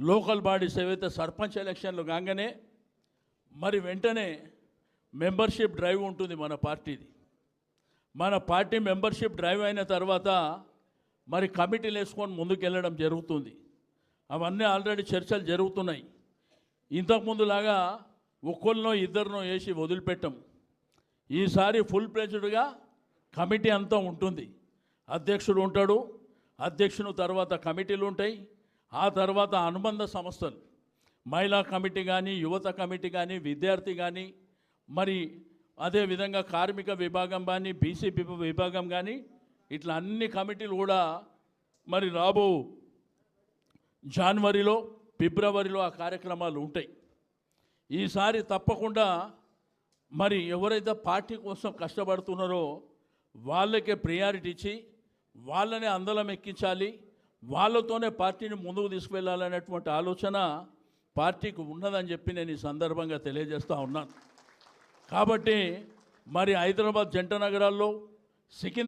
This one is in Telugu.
లోకల్ బాడీస్ ఏవైతే సర్పంచ్ ఎలక్షన్లు కాగానే మరి వెంటనే మెంబర్షిప్ డ్రైవ్ ఉంటుంది మన పార్టీది. మన పార్టీ మెంబర్షిప్ డ్రైవ్ అయిన తర్వాత మరి కమిటీలు వేసుకొని ముందుకెళ్ళడం జరుగుతుంది. అవన్నీ ఆల్రెడీ చర్చలు జరుగుతున్నాయి. ఇంతకుముందులాగా ఒక్కరినో ఇద్దరినో వేసి వదిలిపెట్టం. ఈసారి ఫుల్ ప్లేజ్డ్గా కమిటీ అంతా ఉంటుంది. అధ్యక్షుడు ఉంటాడు. అధ్యక్షుని తర్వాత కమిటీలు ఉంటాయి. ఆ తర్వాత అనుబంధ సంస్థలు మహిళా కమిటీ కానీ యువత కమిటీ కానీ విద్యార్థి కానీ మరి అదేవిధంగా కార్మిక విభాగం కానీ బీసీ విభాగం కానీ ఇట్లా అన్ని కమిటీలు కూడా మరి రాబో జనవరిలో ఫిబ్రవరిలో ఆ కార్యక్రమాలు ఉంటాయి. ఈసారి తప్పకుండా మరి ఎవరైతే పార్టీ కోసం కష్టపడుతున్నారో వాళ్ళకే ప్రియారిటీ ఇచ్చి వాళ్ళని అందలం ఎక్కించాలి. వాళ్ళతోనే పార్టీని ముందుకు తీసుకువెళ్ళాలనేటువంటి ఆలోచన పార్టీకి ఉన్నదని చెప్పి నేను ఈ సందర్భంగా తెలియజేస్తూ ఉన్నాను. కాబట్టి మరి హైదరాబాద్ జంట నగరాల్లో సికింద్రాబాద్